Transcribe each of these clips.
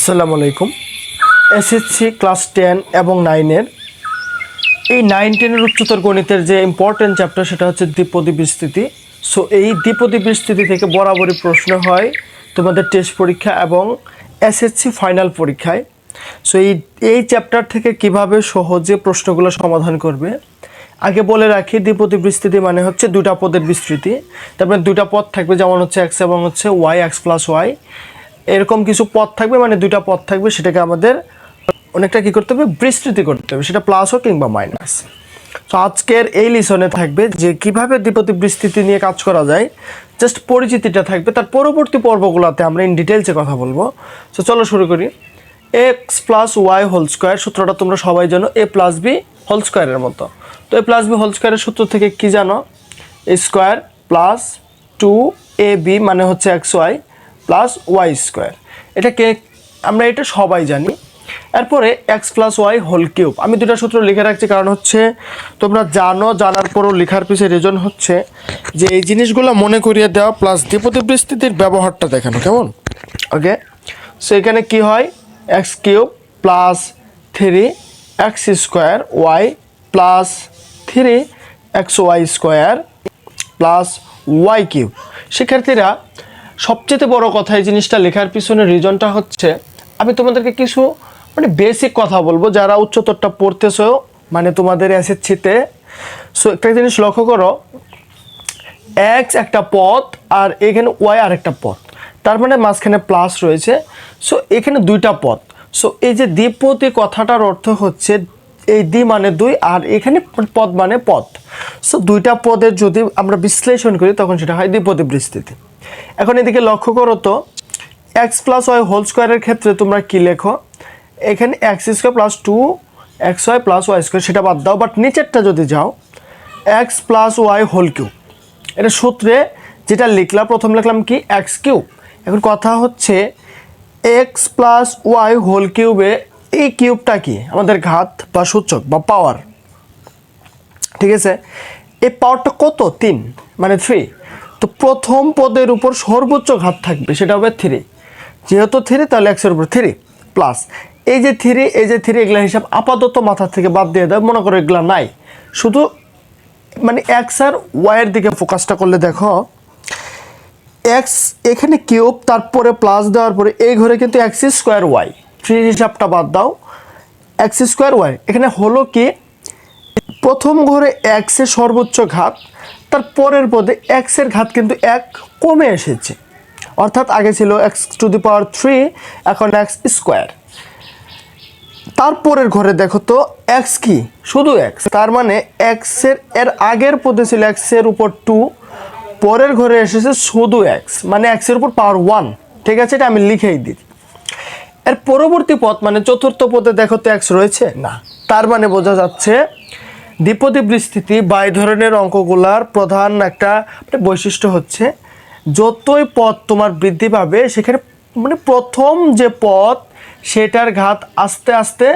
আসসালামু আলাইকুম। SSC class ten এবং নাইনের এই নাইন টেনের উচ্চতর গণিতের যে ইম্পর্টেন্ট চ্যাপ্টার সেটা হচ্ছে দ্বিপদী বিস্তৃতি। সো এই দ্বিপদী বিস্তৃতি থেকে বরাবরই প্রশ্ন হয় তোমাদের টেস্ট পরীক্ষা এবং এসএসসি ফাইনাল পরীক্ষায়। সো এই এই চ্যাপ্টার থেকে কীভাবে সহজে প্রশ্নগুলো সমাধান করবে? আগে বলে রাখি, দ্বিপদী বিস্তৃতি মানে হচ্ছে দুটা পদের বিস্তৃতি। তারপরে দুটা পদ থাকবে, যেমন হচ্ছে এক্স এবং হচ্ছে ওয়াই এক্স প্লাস ওয়াই এরকম কিছু পথ থাকবে মানে দুইটা পথ থাকবে, সেটাকে আমাদের অনেকটা কী করতে হবে? বিস্তৃতি করতে হবে, সেটা প্লাস হোক কিংবা মাইনাস তো আজকের এই লিসনে থাকবে যে কীভাবে দ্বিপতি বিস্তৃতি নিয়ে কাজ করা যায় জাস্ট পরিচিতিটা থাকবে। তার পরবর্তী পর্বগুলোতে আমরা ইন ডিটেলসে কথা বলব। তো চলো শুরু করি। X plus Y whole square সূত্রটা তোমরা সবাই জানো এ প্লাস বি হোল স্কোয়ারের মতো। তো এ প্লাস বি হোল স্কোয়ারের সূত্র থেকে কি জানো? Square plus two A B মানে হচ্ছে X Y plus Y square এটাকে আমরা এটা সবাই জানি। এরপরে X plus Y whole cube আমি দুটা সূত্র লিখে রাখছি কারণ হচ্ছে তোমরা জানো, জানার পরও লেখার পিছিয়ে রিজন হচ্ছে যে এই জিনিসগুলো মনে করিয়ে দেওয়া প্লাস দ্বিপদী বিস্তৃতির ব্যবহারটা দেখানো, কেমন? ওকে সো এখানে কি হয়? X cube plus three X square Y plus three X Y square plus Y cube শিক্ষার্থীরা সবচেয়ে বড় কথা এই জিনিসটা লেখার পিছনে রিজনটা হচ্ছে, আমি তোমাদেরকে কিছু মানে বেসিক কথা বলব। যারা উচ্চতরটা পড়তেছো মানে তোমাদের এসএসসিতে সো একটা জিনিস লক্ষ্য করো এক্স একটা পথ আর এখানে ওয়াই আর একটা পথ। তার মানে মাঝখানে প্লাস রয়েছে সো এখানে দুইটা পথ। সো এই যে দ্বিপদী কথাটার অর্থ হচ্ছে, এই দ্বি মানে দুই আর এখানে পদ মানে পথ। সো দুইটা পদের যদি আমরা বিশ্লেষণ করি, তখন সেটা হয় দ্বিপদী বিস্তৃতি। এখন এদিকে লক্ষ্য করো তো এক্স প্লাস ওয়াই হোল স্কোয়ারের ক্ষেত্রে তোমরা কি লেখো? এখানে x square plus two x y plus y square সেটা বাদ দাও বাট নিচেরটা যদি যাও x plus y whole cube এটা সূত্রে যেটা লিখলাম, প্রথম লিখলাম কি? এক্স কিউব এখন কথা হচ্ছে এক্স প্লাস ওয়াই হোল কিউবে এই কিউবটা কি? আমাদের ঘাত বা সূচক বা পাওয়ার ঠিক আছে? এই পাওয়ারটা কত? তিন মানে থ্রি তো প্রথম পদের উপর সর্বোচ্চ ঘাত থাকবে, সেটা হবে থ্রি যেহেতু থ্রি তাহলে এক্সের উপর থ্রি প্লাস এই যে থ্রি এই যে থ্রি এগুলা হিসাব আপাতত মাথা থেকে বাদ দিয়ে দেয় মনে করো এগুলা নাই। শুধু মানে এক্স আর ওয়াইয়ের দিকে ফোকাসটা করলে দেখো এক্স এখানে কিউব তারপরে প্লাস দেওয়ার পরে এই ঘরে কিন্তু এক্স স্কোয়ার ওয়াই থ্রি হিসাবটা বাদ দাও। এক্স স্কোয়ার ওয়াই এখানে হলো কি, প্রথম ঘরে এক্সের সর্বোচ্চ ঘাত তার পরের পদে এক্সের ঘাত কিন্তু এক কমে এসেছে। অর্থাৎ আগে ছিল x to the power three এখন এক্স স্কোয়ার তারপরের ঘরে দেখো তো এক্স কি? শুধু এক্স তার মানে এক্সের এর আগের পদে ছিল এক্সের উপর টু পরের ঘরে এসেছে শুধু এক্স মানে এক্সের উপর পাওয়ার ওয়ান ঠিক আছে? এটা আমি লিখেই দিই। এর পরবর্তী পদ মানে চতুর্থ পদে দেখো তো এক্স রয়েছে? না। তার মানে বোঝা যাচ্ছে দ্বিপদী বিস্তৃতি বা এই ধরনের অঙ্কগুলার প্রধান একটা মানে বৈশিষ্ট্য হচ্ছে, যতই পথ তোমার বৃদ্ধি পাবে, সেখানে মানে প্রথম যে পথ, সেটার ঘাত আস্তে আস্তে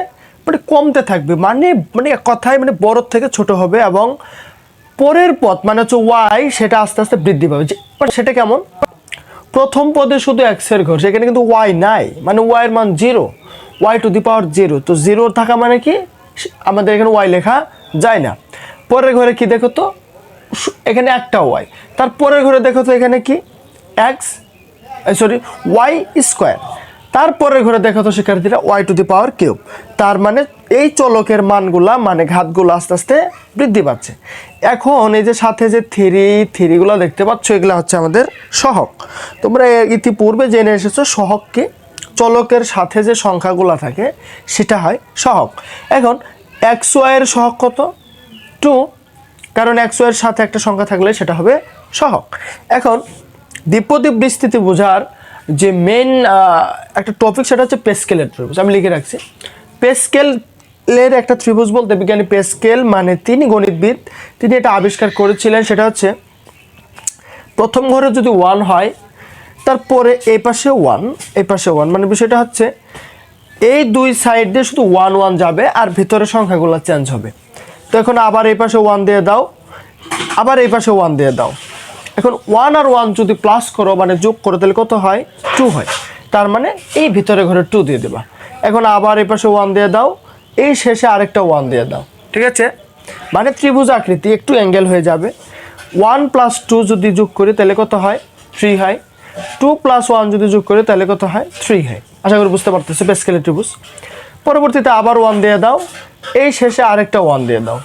মানে কমতে থাকবে। মানে মানে কথায় মানে বড় থেকে ছোট হবে এবং পরের পথ মানে হচ্ছে ওয়াই সেটা আস্তে আস্তে বৃদ্ধি পাবে। মানে সেটা কেমন? প্রথম পদে শুধু এক্সের ঘর, সেখানে কিন্তু ওয়াই নাই। মানে ওয়াইয়ের মান zero y to the power zero তো জিরো থাকা মানে কি? আমাদের এখানে ওয়াই লেখা যায় না। পরের ঘরে কি দেখো তো? এখানে একটা ওয়াই তার পরের ঘরে দেখো তো এখানে কি? এক্স সরি ওয়াই স্কোয়ার তারপরের ঘরে দেখো তো শিক্ষার্থীরা y to the power cube তার মানে এই চলকের মানগুলা মানে ঘাতগুলো আস্তে আস্তে বৃদ্ধি পাচ্ছে। এখন এই যে সাথে যে থ্রি, থ্রিগুলো দেখতে পাচ্ছ, এগুলো হচ্ছে আমাদের সহক। তোমরা ইতিপূর্বে জেনে এসেছ সহককে। চলকের সাথে যে সংখ্যাগুলো থাকে, সেটা হয় সহক। এখন এক্স ওয়াইয়ের সহক কত? টু কারণ এক্স ওয়াইয়ের সাথে একটা সংখ্যা থাকলে সেটা হবে সহক এখন দ্বিপদী বিস্তৃতি বোঝার যে মেন একটা টপিক সেটা হচ্ছে পেস্কেলের ত্রিভুজ। আমি লিখে রাখছি। পেস্কেলের একটা ত্রিভুজ বলতে বিজ্ঞানী পেস্কেল মানে তিনি, গণিতবিদ, তিনি এটা আবিষ্কার করেছিলেন, সেটা হচ্ছে প্রথম ঘরে যদি ওয়ান হয়, তারপরে এই পাশে ওয়ান এই পাশে ওয়ান মানে বিষয়টা হচ্ছে এই দুই সাইড দিয়ে শুধু ওয়ান ওয়ান যাবে আর ভিতরে সংখ্যাগুলো চেঞ্জ হবে। তো এখন আবার এই পাশে ওয়ান দিয়ে দাও, আবার এই পাশে ওয়ান দিয়ে দাও। এখন ওয়ান আর ওয়ান যদি প্লাস করো মানে যোগ করো, তাহলে কত হয়? টু হয়। তার মানে এই ভিতরে ঘরে টু দিয়ে দেবা। এখন আবার এই পাশে ওয়ান দিয়ে দাও, এই শেষে আরেকটা ওয়ান দিয়ে দাও। ঠিক আছে? মানে ত্রিভুজ আকৃতি, একটু অ্যাঙ্গেল হয়ে যাবে। ওয়ান প্লাস টু যদি যোগ করি, তাহলে কত হয়? থ্রি হয়। টু প্লাস ওয়ান যদি যোগ করি, তাহলে কত হয়? থ্রি হয়। আশা করি বুঝতে পারতেছো বেসকেলের ত্রিভুজ। পরবর্তীতে আবার ওয়ান দিয়ে দাও। এই শেষে আরেকটা ওয়ান দিয়ে দাও।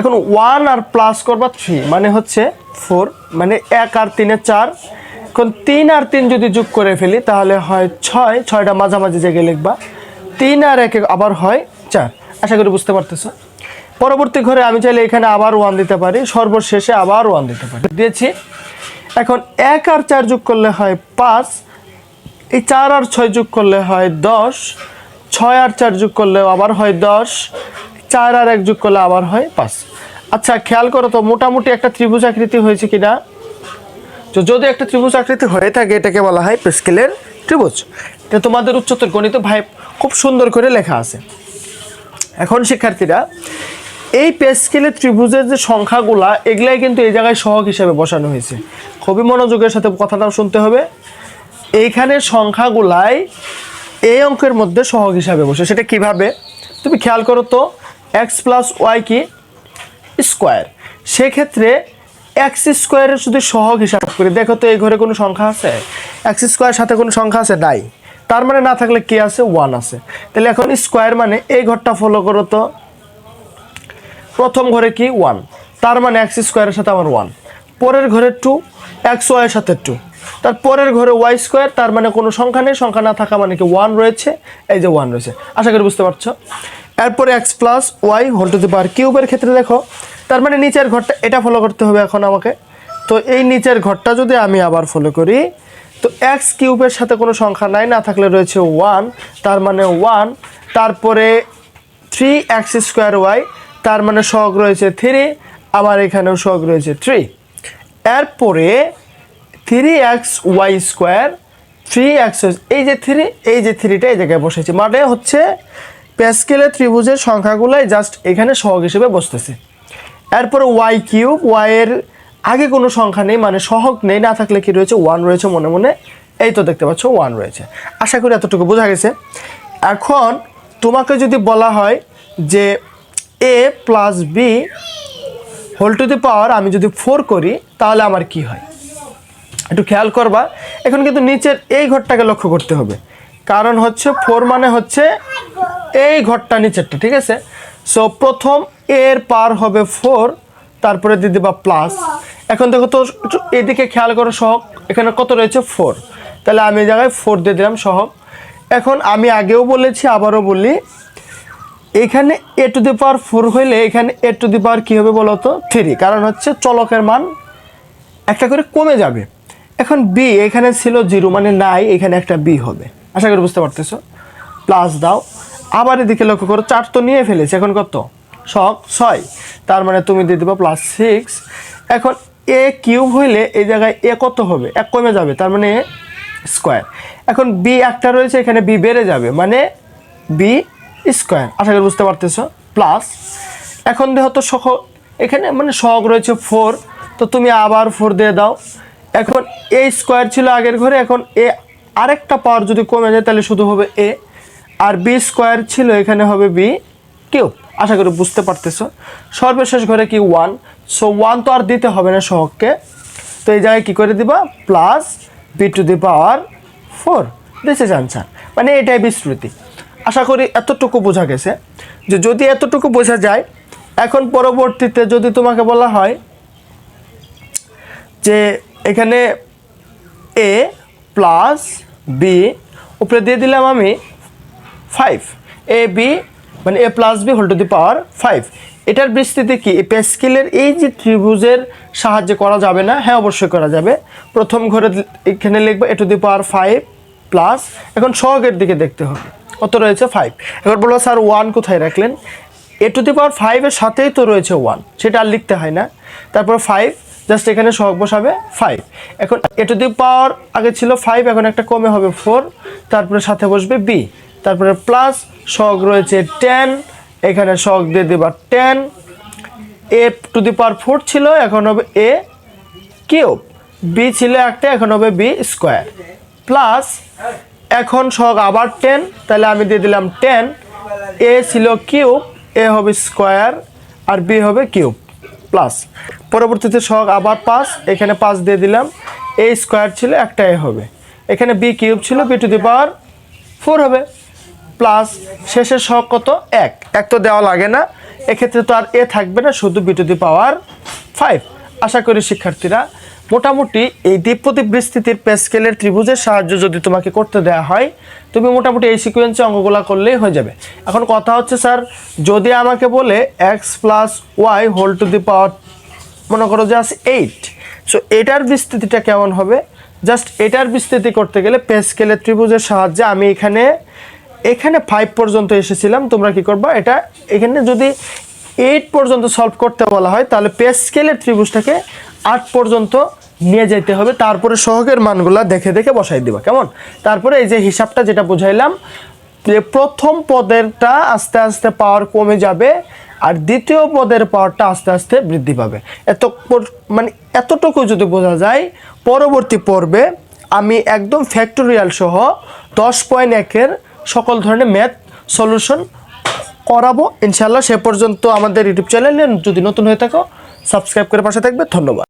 এখন ওয়ান আর প্লাস করবা থ্রি মানে হচ্ছে ফোর মানে এক আর তিনে চার। এখন তিন আর তিন যদি যোগ করে ফেলি, তাহলে হয় ছয়। ছয়টা মাঝামাঝি জায়গায় লিখবা। তিন আর একে আবার হয় চার। আশা করি বুঝতে পারতেছো। পরবর্তী ঘরে আমি চাইলে এখানে আবার ওয়ান দিতে পারি। সর্বশেষে আবার ওয়ান দিতে পারি। দিয়েছি। এখন এক আর চার যোগ করলে হয় পাঁচ। এই চার আর ছয় যোগ করলে হয় দশ, ছয় আর চার যোগ করলে আবার হয় দশ, চার আর এক যোগ করলে আবার হয় পাঁচ। আচ্ছা খেয়াল করো তো, মোটামুটি একটা ত্রিভুজ আকৃতি হয়েছে কিনা? তো যদি একটা ত্রিভুজ আকৃতি হয়ে থাকে, এটাকে বলা হয় পেস্কেলের ত্রিভুজ। এটা তোমাদের উচ্চতর গণিত ভাই খুব সুন্দর করে লেখা আছে। এখন শিক্ষার্থীরা, এই পেস্কেলের ত্রিভুজের যে সংখ্যাগুলা, এগুলাই কিন্তু এই জায়গায় সহগ হিসাবে বসানো হয়েছে। খুবই মনোযোগের সাথে কথাটাও শুনতে হবে। এইখানে সংখ্যাগুলাই এই অঙ্কের মধ্যে সহগ হিসাবে বসে। সেটা কীভাবে? তুমি খেয়াল করো তো এক্স প্লাস ওয়াই কি? স্কোয়ার সেক্ষেত্রে এক্স স্কোয়ারের শুধু সহগ হিসাব করি, দেখো তো এই ঘরে কোনো সংখ্যা আছে? এক্স স্কোয়ার সাথে কোনো সংখ্যা আছে? নাই। তার মানে না থাকলে কি আছে? ওয়ান আছে। তাহলে এখন স্কোয়ার মানে এই ঘরটা ফলো করো তো। প্রথম ঘরে কি? ওয়ান তার মানে এক্স স্কোয়ারের সাথে আমার ওয়ান পরের ঘরে টু এক্স ওয়াইয়ের সাথে টু তার পরের ঘরে ওয়াই স্কোয়ার তার মানে কোনো সংখ্যা নেই, সংখ্যা না থাকা মানে কি ওয়ান রয়েছে, এই যে ওয়ান রয়েছে। আশা করি বুঝতে পারছ। এরপরে x plus y whole to the power কিউবের ক্ষেত্রে দেখো, তার মানে নিচের ঘরটা, এটা ফলো করতে হবে এখন আমাকে। তো এই নিচের ঘরটা যদি আমি আবার ফলো করি, তো এক্স কিউবের সাথে কোনো সংখ্যা নাই, না থাকলে রয়েছে ওয়ান তার মানে ওয়ান তারপরে থ্রি এক্স স্কোয়ার ওয়াই তার মানে শখ রয়েছে থ্রি আবার এখানেও শখ রয়েছে থ্রি এরপরে three x y square three x এই যে থ্রি এই যে থ্রিটা এই জায়গায় বসেছে। মানে হচ্ছে প্যাসকেলের ত্রিভুজের সংখ্যাগুলাই জাস্ট এখানে সহগ হিসেবে বসতেছে। এরপরে ওয়াই কিউব ওয়াইয়ের আগে কোনো সংখ্যা নেই মানে সহগ নেই, না থাকলে কি রয়েছে? ওয়ান রয়েছে মনে মনে। এই তো দেখতে পাচ্ছ ওয়ান রয়েছে। আশা করি এতটুকু বোঝা গেছে। এখন তোমাকে যদি বলা হয় যে a plus b whole to the power আমি যদি ফোর করি, তাহলে আমার কি হয়? একটু খেয়াল করবা, এখন কিন্তু নিচের এই ঘরটাকে লক্ষ্য করতে হবে। কারণ হচ্ছে ফোর মানে হচ্ছে এই ঘরটা নিচেরটা, ঠিক আছে? সো প্রথম এর পার হবে ফোর তারপরে দিয়ে দিবা প্লাস এখন দেখো তো এদিকে খেয়াল করো সহগ, এখানে কত রয়েছে? ফোর তাহলে আমি এই জায়গায় ফোর দিয়ে দিলাম সহগ। এখন আমি আগেও বলেছি, আবারও বলি, এখানে এ টু দি পাওয়ার ফোর হইলে এখানে এ টু দি পাওয়ার কী হবে বলো তো? থ্রি কারণ হচ্ছে চলকের মান একটা করে কমে যাবে। এখন বি এখানে ছিল জিরো মানে নাই, এখানে একটা বি হবে। আশা করি বুঝতে পারতেছো? প্লাস দাও। আবার এদিকে লক্ষ্য করো, চার তো নিয়ে ফেলেছে, এখন কত? শখ ছয়। তার মানে তুমি দিয়ে দেবো প্লাস সিক্স এখন এ কিউব হইলে এই জায়গায় এ কত হবে? এক কমে যাবে, তার মানে স্কোয়ার এখন বি একটা রয়েছে, এখানে বি বেড়ে যাবে মানে বি স্কোয়ার আশা করি বুঝতে পারতেছো? প্লাস এখন দেখো তো সহ এখানে মানে সহগ রয়েছে ফোর তো তুমি আবার ফোর দিয়ে দাও। এখন এ স্কোয়ার ছিল আগের ঘরে, এখন এ আরেকটা পাওয়ার যদি কমে যায়, তাহলে শুধু হবে এ আর বি স্কোয়ার ছিল, এখানে হবে বি কিউ আশা করি বুঝতে পারতেছো। সর্বশেষ ঘরে কি? ওয়ান সো ওয়ান তো আর দিতে হবে না সহগকে। তো এই জায়গায় কী করে দিবা? Plus b to the power four this is answer মানে এটাই বিস্তৃতি আশা করি এতটুকু বোঝা গেছে। যে যদি এতটুকু বোঝা যায়, এখন পরবর্তীতে যদি তোমাকে বলা হয় যে এখানে এ প্লাস বি উপরে দিয়ে দিলাম আমি ফাইভ এ বি মানে a plus b whole to the power five এটার বৃষ্টিতে কি? পেস্কিলের এই যে ত্রিভুজের সাহায্যে করা যাবে না হ্যাঁ অবশ্যই করা যাবে। প্রথম ঘরে এখানে লিখব a to the power five plus এখন সহগের দিকে দেখতে হবে। কত রয়েছে? ফাইভ এবার বলব, স্যার ওয়ান কোথায় রাখলেন? এ টু দি পাওয়ার ফাইভের সাথেই তো রয়েছে ওয়ান সেটা আর লিখতে হয় না। তারপর ফাইভ জাস্ট এখানে সহগ বসাবে ফাইভ এখন এ টু দি পাওয়ার আগে ছিল ফাইভ এখন একটা কমে হবে ফোর তারপরে সাথে বসবে বি তারপরে প্লাস সহগ রয়েছে টেন এখানে সহগ দিয়ে দেবা ten a to the power four ছিল, এখন হবে এ কিউব বি ছিল একটা, এখন হবে বি স্কোয়ার প্লাস এখন সহগ আবার টেন তাহলে আমি দিয়ে দিলাম টেন এ ছিল কিউব এ হবে স্কোয়ার আর বি হবে কিউব প্লাস। পরবর্তীতে সহগ আবার পাঁচ, এখানে পাঁচ দিয়ে দিলাম। এ স্কোয়ার ছিল একটা এ হবে। এখানে বি কিউব ছিল, b to the power four হবে। প্লাস শেষের সহগ কত? এক। এক তো দেওয়া লাগে না। এক্ষেত্রে তো আর এ থাকবে না, শুধু b to the power five. আশা করি শিক্ষার্থীরা মোটামুটি এই দ্বিপ্রতি বিস্তৃতির পেস্কেলের ত্রিভুজের সাহায্য যদি তোমাকে করতে দেওয়া হয়, তুমি মোটামুটি এই সিকোয়েন্সে অঙ্কগুলো করলেই হয়ে যাবে। এখন কথা হচ্ছে, স্যার, যদি আমাকে বলে x plus y whole to the power মনে করো আছে এইট সো এটার বিস্তৃতিটা কেমন হবে? জাস্ট এটার বিস্তৃতি করতে গেলে পেস্কেলের ত্রিভুজের সাহায্যে আমি এখানে এখানে ফাইভ পর্যন্ত এসেছিলাম, তোমরা কি করবা? এটা এখানে যদি এইট পর্যন্ত সলভ করতে বলা হয়, তাহলে পেস্কেলের ত্রিভুজটাকে আট পর্যন্ত নিয়ে যেতে হবে, তারপরে সহগের মানগুলা দেখে দেখে বসাই দিবা, কেমন? তারপরে এই যে হিসাবটা যেটা বুঝাইলাম, যে প্রথম পদেরটা আস্তে আস্তে পাওয়ার কমে যাবে আর দ্বিতীয় পদের পাওয়ারটা আস্তে আস্তে বৃদ্ধি পাবে। এত মানে এতটুকু যদি বোঝা যায়, পরবর্তী পর্বে আমি একদম ফ্যাক্টোরিয়াল সহ দশ পয়েন্ট একের সকল ধরনের ম্যাথ সলিউশন করাবো। ইনশাল্লাহ সে পর্যন্ত আমাদের ইউটিউব চ্যানেলে যদি নতুন হয়ে থাকো সাবস্ক্রাইব করে পাশে থাকবে। ধন্যবাদ।